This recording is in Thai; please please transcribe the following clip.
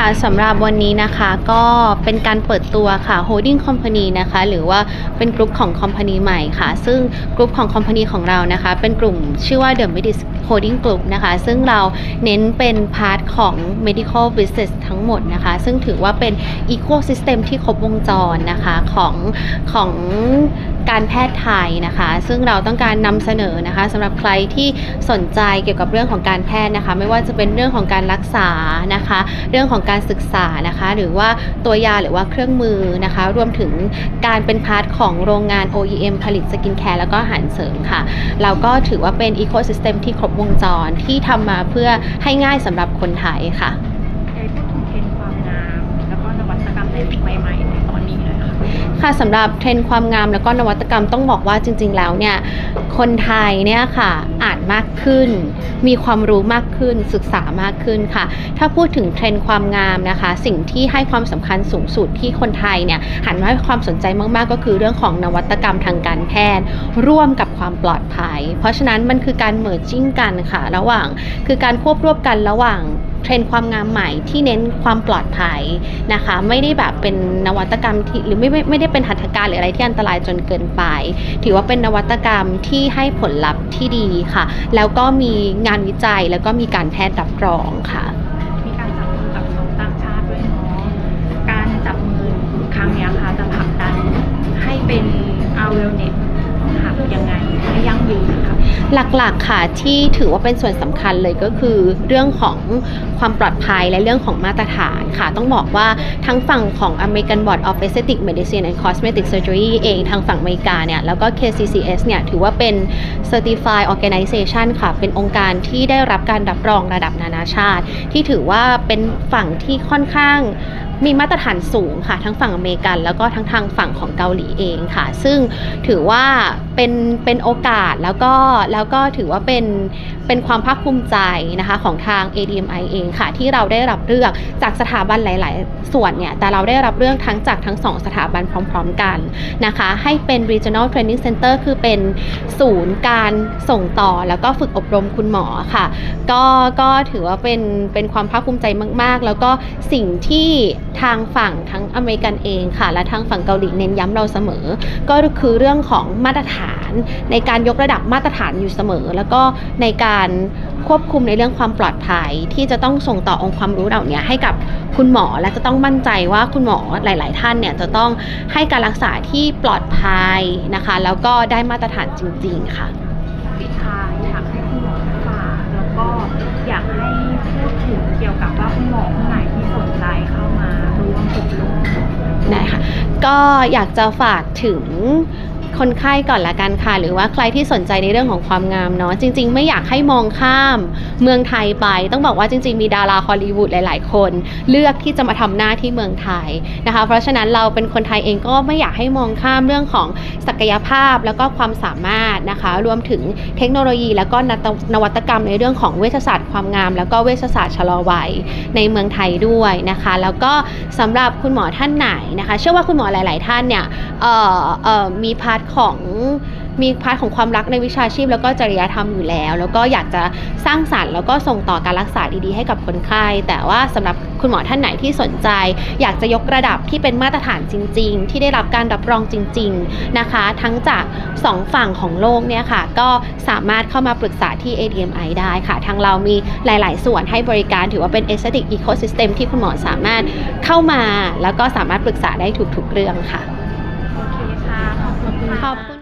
ค่ะสำหรับวันนี้นะคะก็เป็นการเปิดตัวค่ะ holding company นะคะหรือว่าเป็นกลุ่มของ company ใหม่ค่ะ ซึ่งกลุ่มของ company ของเรานะคะ เป็นกลุ่มชื่อว่า The Medis Holding Group นะคะ ซึ่งเราเน้นเป็นพาร์ทของ medical business ทั้งหมดนะคะ ซึ่งถือว่าเป็น ecosystem ที่ครบวงจรนะคะของของ การแพทย์ไทยนะคะ ซึ่งเราต้องการนำเสนอนะคะสำหรับใครที่สนใจเกี่ยวกับเรื่องของการแพทย์นะคะ ไม่ว่าจะเป็นเรื่องของการรักษานะคะ เรื่องของการศึกษานะคะ หรือว่าตัวยาหรือว่าเครื่องมือนะคะ รวมถึงการเป็นพาร์ทของโรงงาน OEM ผลิตสกินแคร์แล้วก็อาหารเสริมค่ะ เราก็ถือว่าเป็นอีโค y ิสเต็มที่ครบวงจรที่ทำมาเพื่อให้ง่ายสำหรับคนไทยค่ะ อยากให้พูดถึงเทรนด์ความงามแล้วก็นวัตกรรมในยุคใหม่ๆในตอนนี้เลย ค่ะสำหรับเทรนด์ความงามแล้วก็นวัตกรรมต้องบอกว่าจริง ๆ แล้วเนี่ยคนไทยเนี่ยค่ะอ่านมากขึ้น มีความรู้มากขึ้นศึกษามากขึ้นค่ะ ถ้าพูดถึงเทรนด์ความงามนะคะ สิ่งที่ให้ความสำคัญสูงสุดที่คนไทยเนี่ยหันมาให้ความสนใจมากๆ ก็คือเรื่องของนวัตกรรมทางการแพทย์ ร่วมกับความปลอดภัย เพราะฉะนั้นมันคือการเมิร์จิ้งกันค่ะ ระหว่างคือการควบรวบกันระหว่าง เทรนด์ความงามใหม่ที่เน้นความปลอดภัยนะคะ ไม่ได้แบบเป็นนวัตกรรมที่หรือไม่ไม่ไม่ได้เป็นหัตถการหรืออะไรที่อันตรายจนเกินไป ถือว่าเป็นนวัตกรรมที่ให้ผลลัพธ์ที่ดีค่ะ แล้วก็มีงานวิจัยแล้วก็มีการแพทย์รับรองค่ะมีการจับมือกับน้องต่างชาติด้วยเนาะการจับมือครั้งนี้ค่ะจะผลักดันให้เป็นอาเวลเน็ต หลักๆค่ะที่ถือว่าเป็นส่วนสำคัญเลยก็คือเรื่องของความปลอดภัยและเรื่องของมาตรฐานค่ะ ต้องบอกว่าทั้งฝั่งของ American Board of Aesthetic Medicine and Cosmetic Surgery เองทางฝั่งอเมริกาเนี่ยแล้วก็ KCCS เนี่ยถือว่าเป็น Certified Organization ค่ะ เป็นองค์การที่ได้รับการรับรองระดับนานาชาติ ที่ถือว่าเป็นฝั่งที่ค่อนข้างมีมาตรฐานสูงค่ะ ทั้งฝั่งอเมริกันแล้วก็ทั้งทางฝั่งของเกาหลีเองค่ะ ซึ่งถือว่าเป็นเป็นโอกาสแล้วก็แล้วก็ถือว่าเป็นเป็นความภาคภูมิใจนะคะของทาง ADMI เองค่ะ ที่เราได้รับเลือกจากสถาบันหลาย ๆ ส่วนเนี่ย แต่เราได้รับเรื่องทั้งจากทั้งสองสถาบันพร้อม ๆ กันนะคะ ให้เป็น Regional Training Center คือเป็นศูนย์การส่งต่อแล้วก็ฝึกอบรมคุณหมอค่ะ ก็ก็ถือว่าเป็นเป็นความภาคภูมิใจมาก ๆ แล้วก็สิ่งที่ทางฝั่งทั้งอเมริกันเองค่ะ และทางฝั่งเกาหลีเน้นย้ำเราเสมอ ก็คือเรื่องของมาตรฐานในการยกระดับมาตรฐานอยู่เสมอ แล้วก็ในการควบคุมในเรื่องความปลอดภัยที่จะต้องส่งต่อองค์ความรู้เหล่านี้ให้กับคุณหมอและจะต้องมั่นใจว่าคุณหมอหลาย ๆ ท่านเนี่ยจะต้องให้การรักษาที่ปลอดภัยนะคะ แล้วก็ได้มาตรฐานจริง ๆ ค่ะปิดท้ายอยากให้คุณหมอฝากแล้วก็อยากให้พูดถึงเกี่ยวกับว่าคุณหมอคนไหนที่สนใจเข้ามาร่วมอบรมได้ค่ะก็อยากจะฝากถึง คนไข้ก่อนละกันค่ะ หรือว่าใครที่สนใจในเรื่องของความงามเนาะจริง ๆ ไม่อยากให้มองข้ามเมืองไทยไป ต้องบอกว่าจริง ๆ มีดาราฮอลลีวูดหลาย ๆ คน เลือกที่จะมาทำหน้าที่เมืองไทยนะคะ เพราะฉะนั้นเราเป็นคนไทยเองก็ไม่อยากให้มองข้ามเรื่องของศักยภาพแล้วก็ความสามารถนะคะ รวมถึงเทคโนโลยีแล้วก็นวัตกรรมในเรื่องของเวชศาสตร์ความงาม แล้วก็เวชศาสตร์ชะลอวัยในเมืองไทยด้วยนะคะ แล้วก็สำหรับคุณหมอท่านไหนนะคะ เชื่อว่าคุณหมอหลาย ๆ ท่านเนี่ยมีพาร์ทของมีพาร์ทของความรักในวิชาชีพ แล้วก็จริยธรรมอยู่แล้ว แล้วก็อยากจะสร้างสรรค์แล้วก็ส่งต่อการรักษาดีๆให้กับคนไข้แต่ว่าสำหรับคุณหมอท่านไหนที่สนใจ อยากจะยกระดับที่เป็นมาตรฐานจริง ๆ ที่ได้รับการรับรองจริง ๆนะคะ ทั้งจากสองฝั่งของโลกเนี่ยค่ะ ก็สามารถเข้ามาปรึกษาที่ ADMI ได้ค่ะ ทางเรามีหลาย ๆ ส่วนให้บริการถือว่าเป็น aesthetic ecosystem ที่คุณหมอสามารถเข้ามา แล้วก็สามารถปรึกษาได้ทุก ๆ เรื่องค่ะ โ